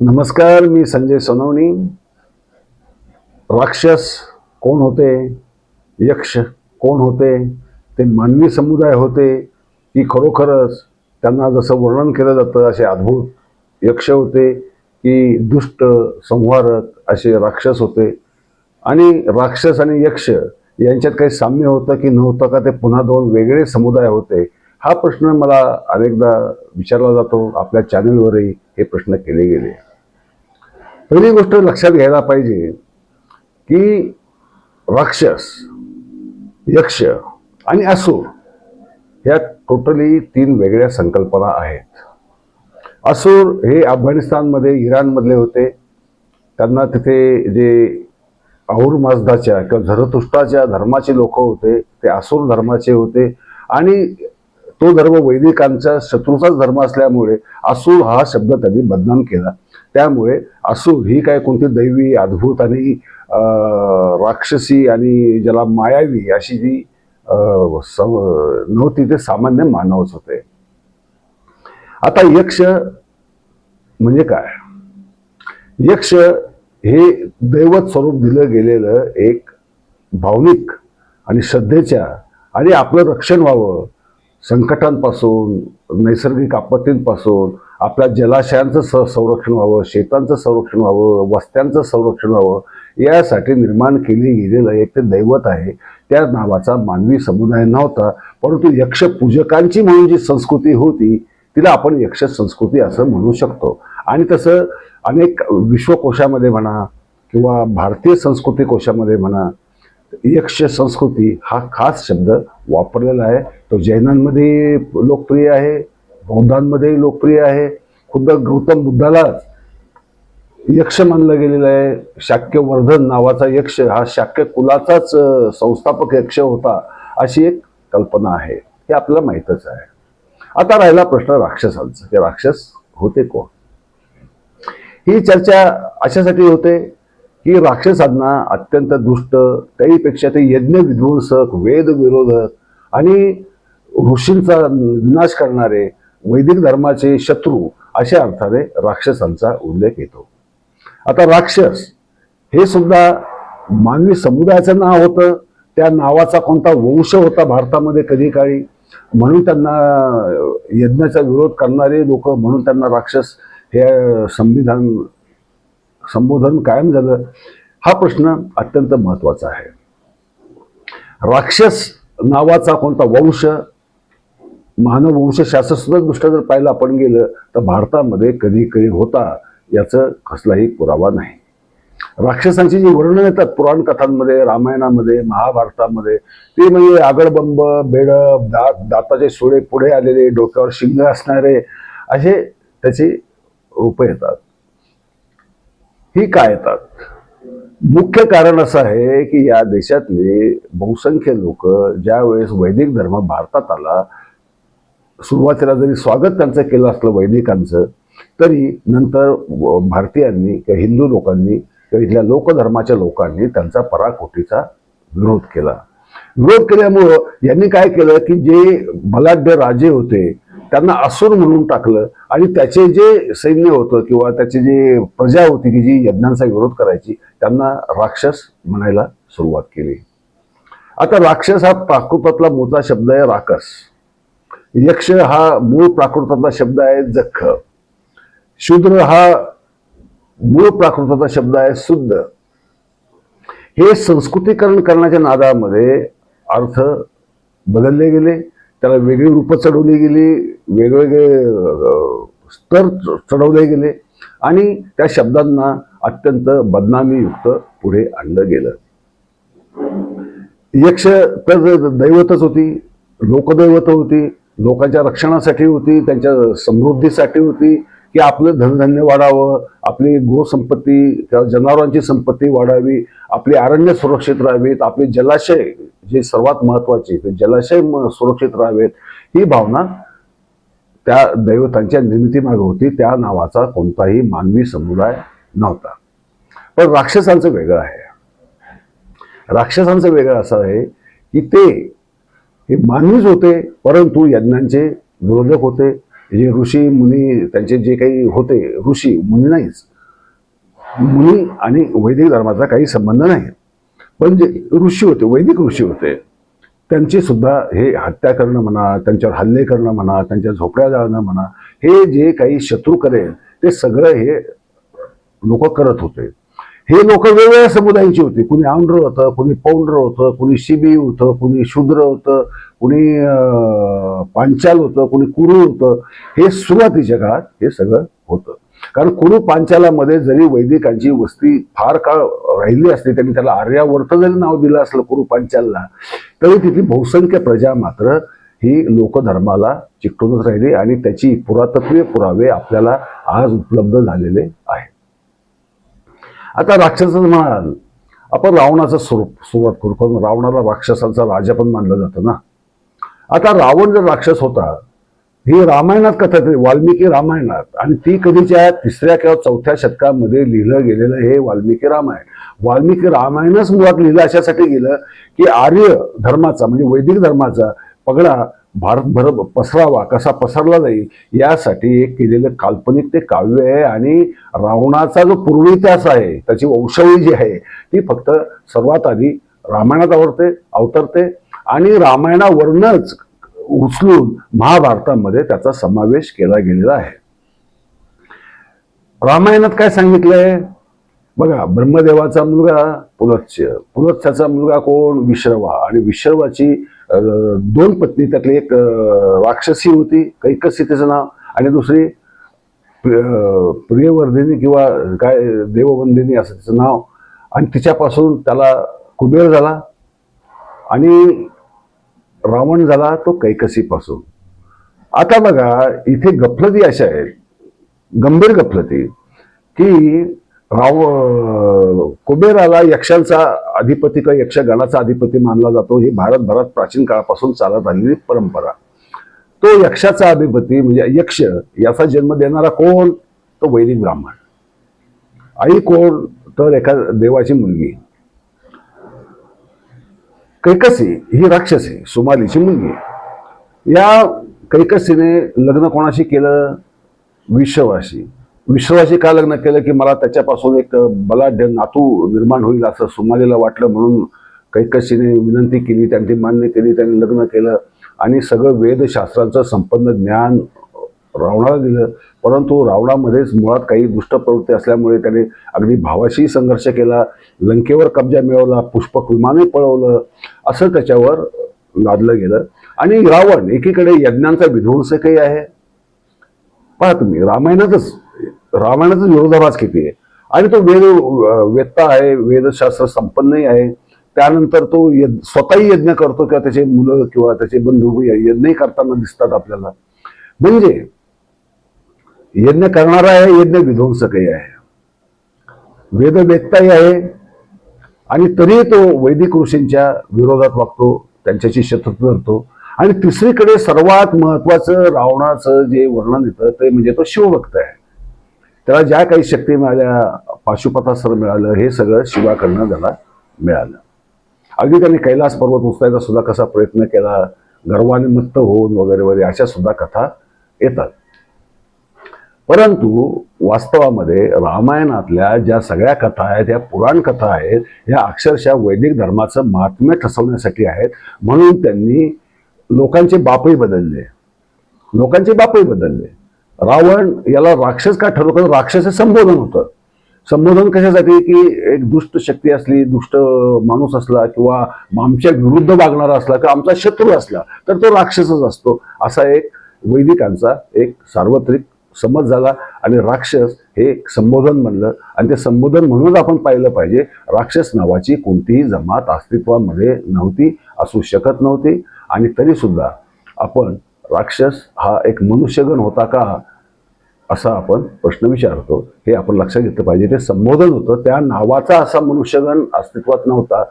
नमस्कार मी संजय सोनवणी. राक्षस कोण होते? यक्ष कोण होते? ते मानवी समुदाय होते की खरोखरच त्यांना जसं वर्णन केलं जातं असे अद्भुत यक्ष होते की दुष्ट संहारक असे राक्षस होते. आणि राक्षस आणि यक्ष यांच्यात काही साम्य होतं की नव्हतं का? ते पुन्हा दोन वेगळे समुदाय होते. हा प्रश्न मला अनेकदा विचारला जातो. आपल्या चॅनलवरही हे प्रश्न केले गेले. पहिली गोष्ट लक्षात घ्यायला पाहिजे की राक्षस यक्ष आणि असुर ह्या टोटली तीन वेगळ्या संकल्पना आहेत. असुर हे अफगाणिस्तानमध्ये इराणमधले होते. त्यांना तिथे जे आऊर माजदाच्या किंवा झरतुष्टाच्या धर्माचे लोक होते ते असुर धर्माचे होते. आणि तो धर्म वैदिकांचा शत्रूचाच धर्म असल्यामुळे असू हा शब्द त्यांनी बदनाम केला. त्यामुळे असू ही काय कोणती दैवी अद्भुत आणि राक्षसी आणि ज्याला मायावी अशी जी अं, नव्हती ते सामान्य मानवच होते. आता यक्ष म्हणजे काय? यक्ष हे दैवत स्वरूप दिलं गेलेलं एक भावनिक आणि श्रद्धेच्या आणि आपलं रक्षण व्हावं संकटांपासून नैसर्गिक आपत्तींपासून आपल्या जलाशयांचं स संरक्षण व्हावं शेतांचं संरक्षण व्हावं वस्त्यांचं संरक्षण व्हावं यासाठी निर्माण केली गेलेलं एक ते दैवत आहे. त्या नावाचा मानवी समुदाय नव्हता परंतु यक्ष पूजकांची म्हणून जी संस्कृती होती तिला आपण यक्ष संस्कृती असं म्हणू शकतो. आणि तसं अनेक विश्वकोशामध्ये म्हणा किंवा भारतीय संस्कृती कोशामध्ये म्हणा यक्ष संस्कृती हा खास शब्द वापरलेला आहे. तो जैनांमध्ये लोकप्रिय आहे बौद्धांमध्येही लोकप्रिय आहे. खुद्द गौतम बुद्धालाच यक्ष मानलं गेलेलं आहे. शाक्यवर्धन नावाचा यक्ष हा शाक्य कुलाचाच संस्थापक यक्ष होता अशी एक कल्पना आहे. हे आपल्याला माहीतच आहे. आता राहिला प्रश्न राक्षसांचा. ते राक्षस होते कोण? ही चर्चा अशासाठी होते की राक्षसांना अत्यंत दुष्ट त्याहीपेक्षा ते यज्ञ विध्वंसक वेद विरोधक आणि ऋषींचा विनाश करणारे वैदिक धर्माचे शत्रू अशा अर्थाने राक्षसांचा उल्लेख येतो. आता राक्षस हे सुद्धा मानवी समुदायाचं नाव होतं. त्या नावाचा कोणता वंश होता भारतामध्ये कधी काळी? म्हणून त्यांना यज्ञाचा विरोध करणारे लोक म्हणून त्यांना राक्षस हे संविधान संबोधन कायम झालं. हा प्रश्न अत्यंत महत्त्वाचा आहे. राक्षस नावाचा कोणता वंश मानव वंशशास्त्रसुद्धा दृष्ट्या जर पाहिलं आपण गेलं तर भारतामध्ये कधी कधी होता याचं कसलाही पुरावा नाही. राक्षसांची जी वर्णन येतात पुराण कथांमध्ये रामायणामध्ये महाभारतामध्ये ते म्हणजे आगडबंब बेड दात दाताचे सोळे पुढे आलेले डोक्यावर शिंग असणारे असे त्याची रूपं येतात. ही काय येतात? मुख्य कारण असं आहे की या देशातले बहुसंख्य लोक ज्या वेळेस वैदिक धर्म भारतात आला सुरुवातीला जरी स्वागत त्यांचं केलं असलं वैदिकांचं तरी नंतर भारतीयांनी किंवा हिंदू लोकांनी किंवा इथल्या लोकधर्माच्या लोकांनी त्यांचा पराकोटीचा विरोध केला. विरोध केल्यामुळं यांनी काय केलं की जे बलाढ्य राजे होते त्यांना असुर म्हणून टाकलं आणि त्याचे जे सैन्य होतं किंवा त्याची जी प्रजा होती की जी यज्ञांचा विरोध करायची त्यांना राक्षस म्हणायला सुरुवात केली. आता राक्षस हा प्राकृतातला मोठा शब्द आहे राकस यक्ष हा मूळ प्राकृतातला शब्द आहे जख. शूद्र हा मूळ प्राकृताचा शब्द आहे शुद्ध. हे संस्कृतीकरण करण्याच्या नादामध्ये अर्थ बदलले गेले त्याला वेगळी रूपं चढवली गेली वेगवेगळे स्तर च- चढवले गेले आणि त्या शब्दांना अत्यंत बदनामीयुक्त पुढे आणलं गेलं. यक्ष तर दैवतच होती लोकदैवत होती लोकांच्या रक्षणासाठी होती त्यांच्या समृद्धीसाठी होती की आपलं धनधान्य वाढावं आपली गोसंपत्ती किंवा जनावरांची संपत्ती वाढावी आपली अरण्य सुरक्षित राहावीत आपले जलाशय जे सर्वात महत्त्वाचे ते जलाशय म- सुरक्षित राहावेत ही भावना त्या दैवतांच्या निर्मितीमागे होती त्या नावाचा कोणताही मानवी समुदाय नव्हता. पण राक्षसांचं वेगळं आहे. राक्षसांचं वेगळं असं आहे की ते हे मानवीच होते परंतु यज्ञांचे विरोधक होते. जे ऋषी मुनी त्यांचे जे काही होते ऋषी मुनी नाहीच. मुनी आणि वैदिक धर्माचा काही संबंध नाही. पण जे ऋषी होते वैदिक ऋषी होते त्यांची सुद्धा हे हत्या करणं म्हणा त्यांच्यावर हल्ले करणं म्हणा त्यांच्या झोपड्या जाळणं म्हणा हे जे काही शत्रू करेल ते सगळं हे लोक करत होते. हे लोक वेगवेगळ्या समुदायांची होती. कुणी आंध्र होतं कुणी पौंड्र होतं कुणी शिबी होतं कुणी शूद्र होतं कुणी पांचाल होतं कुणी कुरु होतं. हे सुरुवातीच्या काळात हे सगळं होतं. कारण कुरु पांचालामध्ये जरी वैदिकांची वस्ती फार काळ राहिली असली त्यांनी त्याला आर्यावर्त जरी नाव दिलं असलं कुरु पांचालला तरी तिथली बहुसंख्य प्रजा मात्र ही लोकधर्माला चिकटूनच राहिली आणि त्याची पुरातत्वीय पुरावे आपल्याला आज उपलब्ध झालेले आहेत. आता राक्षसाचं म्हणाल आपण रावणाचं स्वरूप सुरुवात करू कारण रावणाला राक्षसांचा राजा पण मानलं जातं ना. आता रावण जर राक्षस होता ही रामायणात कथा वाल्मिकी रामायणात. आणि ती कधीच्या तिसऱ्या किंवा चौथ्या शतकामध्ये लिहिलं गेलेलं हे वाल्मिकी रामायण. वाल्मिकी रामायणच मुळात लिहिलं अशासाठी गेलं की आर्य धर्माचा म्हणजे वैदिक धर्माचा पगडा भारतभर पसरावा कसा पसरला जाईल यासाठी एक केलेलं काल्पनिक ते काव्य आहे आणि रावणाचा जो पूर्व इतिहास आहे त्याची वंशवळी जी आहे ती फक्त सर्वात आधी रामायणात आवडते अवतरते. आणि रामायणावरूनच उचलून महाभारतामध्ये त्याचा समावेश केला गेलेला आहे. रामायणात काय सांगितलंय? बघा ब्रह्मदेवाचा मुलगा पुलत्स्य. पुलत्स्याचा मुलगा कोण? विश्रवा. आणि विश्रवाची दोन पत्नी त्यातली एक राक्षसी होती कैकसी तिचं नाव. आणि दुसरी प्रिय- प्रियवर्धिनी किंवा काय देववंदिनी असं तिचं नाव. आणि तिच्यापासून त्याला कुबेर झाला. आणि रावण झाला तो कैकसीपासून. आता बघा इथे गफलती अशा आहेत गंभीर गफलती की राव कुबेराला यक्षांचा अधिपती किंवा यक्षगणाचा अधिपती मानला जातो. ही भारतभरात प्राचीन काळापासून चालत आलेली परंपरा. तो यक्षाचा अधिपती म्हणजे यक्ष याचा जन्म देणारा कोण? तो वैदिक ब्राह्मण. आई कोण? तर एका देवाची मुलगी. कैकसी ही राक्षसी सुमालीची मुलगी. या कैकसीने लग्न कोणाशी केलं? विश्वाशी विश्वाशी का लग्न केलं? की मला त्याच्यापासून एक बलाढ्य नातू निर्माण होईल असं सुमालीला वाटलं म्हणून कैकसीने विनंती केली त्यांनी मान्य केली त्यांनी लग्न केलं. आणि सगळं वेदशास्त्रांचं संपन्न ज्ञान रावणाला दिलं. परंतु रावणामध्येच मुळात काही दुष्ट प्रवृत्ती असल्यामुळे त्याने अगदी भावाशी संघर्ष केला. लंकेवर कब्जा मिळवला पुष्पक विमाने पळवलं असं त्याच्यावर लादलं गेलं. आणि रावण एकीकडे यज्ञांचा विध्वंसकही आहे. पहा तुम्ही रामायणातच रामायणाचा विरोधाभास किती आहे. आणि तो वेद वेत्ता आहे वेदशास्त्र संपन्नही आहे. त्यानंतर तो यज्ञ स्वतःही यज्ञ करतो किंवा त्याचे मुलं किंवा त्याचे बंधू यज्ञही करताना दिसतात आपल्याला. म्हणजे यज्ञ करणारा आहे यज्ञ विध्वंसकही आहे. वेदवेत्ताही आहे. आणि तरीही तो वैदिक ऋषींच्या विरोधात वागतो त्यांच्याशी शत्रुत्व धरतो. आणि तिसरीकडे सर्वात महत्वाचं रावणाचं जे वर्णन येतं ते म्हणजे तो शिवभक्त आहे. त्याला ज्या काही शक्ती मिळाल्या पाशुपतास्त्र मिळालं हे सगळं शिवाकडनं त्याला मिळालं. अगदी त्यांनी कैलास पर्वत उचलायचा सुद्धा कसा प्रयत्न केला गर्वाने मत्त होऊन वगैरे वगैरे अशा सुद्धा कथा येतात. परंतु वास्तवामध्ये रामायणातल्या ज्या सगळ्या कथा आहेत या पुराण कथा आहेत ह्या अक्षरशः वैदिक धर्माचं महात्म्य ठसवण्यासाठी आहेत. म्हणून त्यांनी लोकांचे बापही बदलले. लोकांचे बापही बदलले. रावण याला राक्षस का ठरवलं? राक्षस हे संबोधन होतं. संबोधन कशासाठी? की एक दुष्ट शक्ती असली दुष्ट माणूस असला किंवा आमच्या विरुद्ध वागणारा असला किंवा आमचा शत्रू असला तर तो राक्षसच असतो. असा एक वैदिकांचा एक सार्वत्रिक समज झाला आणि राक्षस हे एक संबोधन म्हणलं आणि ते संबोधन म्हणूनच आपण पाहिलं पाहिजे. राक्षस नावाची कोणतीही जमात अस्तित्वामध्ये नव्हती असू शकत नव्हती. आणि तरीसुद्धा आपण राक्षस हा एक मनुष्यगण होता का असा आपण प्रश्न विचारतो. हे आपण लक्षात घेतलं पाहिजे. ते संबोधन होतं. त्या नावाचा असा मनुष्यगण अस्तित्वात नव्हता.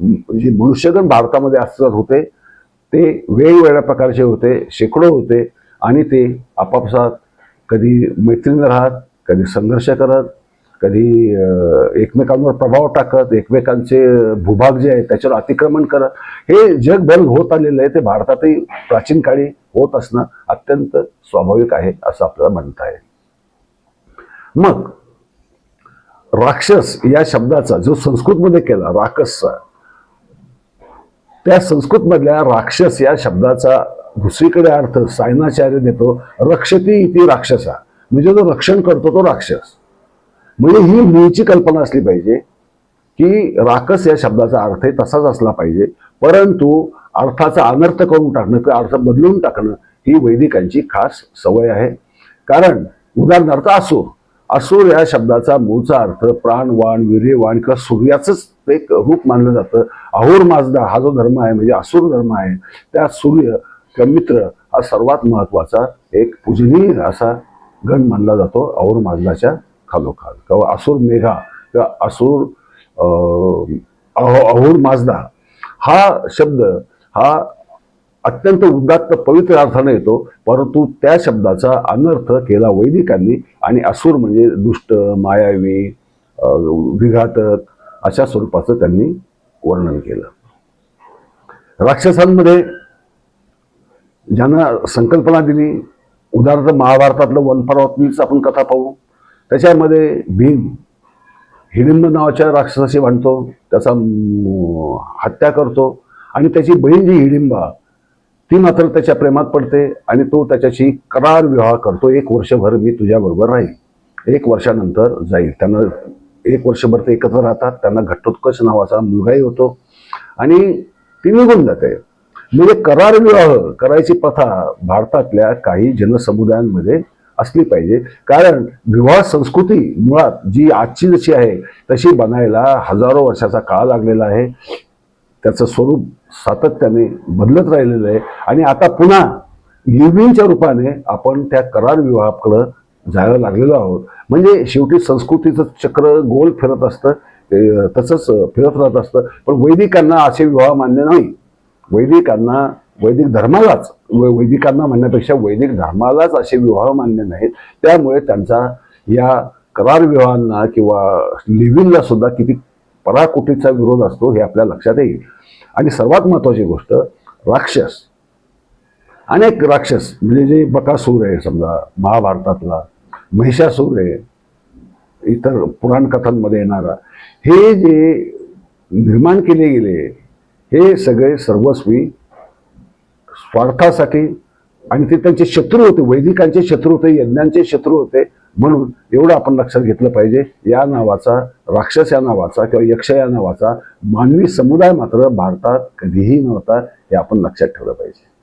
म्हणजे मनुष्यगण भारतामध्ये अस्तित्वात होते. ते वेगवेगळ्या प्रकारचे होते शेकडो होते. आणि ते आपापसात कधी मैत्रीण राहत कधी संघर्ष करत कधी एकमेकांवर प्रभाव टाकत एकमेकांचे भूभाग जे आहे त्याच्यावर अतिक्रमण करत हे जगभर होत आलेलं आहे. ते भारतातही प्राचीन काळी होत असणं अत्यंत स्वाभाविक आहे असं आपल्याला म्हणता येईल. मग राक्षस या शब्दाचा जो संस्कृतमध्ये केला राक्षसचा त्या संस्कृतमधल्या राक्षस या शब्दाचा दुसरीकडे अर्थ सायनाचार्य देतो रक्षती इथे राक्षसा. म्हणजे जो रक्षण करतो तो राक्षस. म्हणजे ही मूळची कल्पना असली पाहिजे की राक्षस या शब्दाचा अर्थ तसाच असला पाहिजे. परंतु अर्थाचा अनर्थ करून टाकणं किंवा अर्थ बदलून टाकणं ही वैदिकांची खास सवय आहे. कारण उदाहरणार्थ असुर असुर या शब्दाचा मूळचा अर्थ प्राणवाण वीर्यवाण किंवा सूर्याचंच एक रूप मानलं जातं. अहोर माजदा हा जो धर्म आहे म्हणजे असुर धर्म आहे त्या सूर्य किंवा मित्र हा सर्वात महत्त्वाचा एक पूजनीय असा गण मानला जातो और माजदाच्या खालोखाल. किंवा असुर मेघा किंवा असुर अहो अहोर माजदा. हा शब्द हा अत्यंत उदात्त पवित्र अर्थाने येतो परंतु त्या शब्दाचा अनर्थ केला वैदिकांनी आणि असुर म्हणजे दुष्ट मायावी विघातक अशा स्वरूपाचं त्यांनी वर्णन केलं. राक्षसांमध्ये ज्यांना संकल्पना दिली उदाहरणार्थ महाभारतातलं वनपर्वतनीच आपण कथा पाहू त्याच्यामध्ये भीम हिडिंब नावाच्या राक्षसाशी भांडतो त्याचा हत्या करतो आणि त्याची बहीण जी हिडिंबा ती मात्र त्याच्या प्रेमात पडते आणि तो त्याच्याशी करार विवाह करतो. एक वर्षभर मी तुझ्याबरोबर राहील. एक वर्षानंतर जाईल. त्यांना एक वर्षभर ते एकत्र राहतात. त्यांना घट्टोत्कच नावाचा मुलगाही होतो. आणि ती निघून जाते. म्हणजे करार विवाह करायची प्रथा भारतातल्या काही जनसमुदायांमध्ये असली पाहिजे. कारण विवाह संस्कृती मुळात जी आजची जशी आहे तशी बनायला हजारो वर्षाचा काळ लागलेला आहे. त्याचं स्वरूप सातत्याने बदलत राहिलेलं आहे. आणि आता पुन्हा लिव्हिंगच्या रूपाने आपण त्या करार विवाहाकडं जायला लागलेलो आहोत. म्हणजे शेवटी संस्कृतीचं चक्र गोल फिरत असतं. तसंच फिरत राहत असतं. पण वैदिकांना असे विवाह मान्य नाही. वैदिकांना वैदिक धर्मालाच वैदिकांना म्हणण्यापेक्षा वैदिक धर्मालाच असे विवाह मान्य नाहीत. त्यामुळे त्यांचा या करार विवाहांना किंवा लिव्हिंगला सुद्धा किती पराकुटीचा विरोध असतो हे आपल्या लक्षात येईल. आणि सर्वात महत्त्वाची गोष्ट राक्षस. अनेक राक्षस म्हणजे जे बकासूर आहे समजा महाभारतातला महिषासूर आहे इतर पुराणकथांमध्ये येणारा हे जे निर्माण केले गेले हे सगळे सर्वस्वी स्वार्थासाठी आणि ते त्यांचे शत्रू होते वैदिकांचे शत्रू होते यज्ञांचे शत्रू होते म्हणून एवढं आपण लक्षात घेतलं पाहिजे. या नावाचा राक्षस या नावाचा किंवा यक्ष या नावाचा मानवी समुदाय मात्र भारतात कधीही नव्हता हे आपण लक्षात ठेवलं पाहिजे.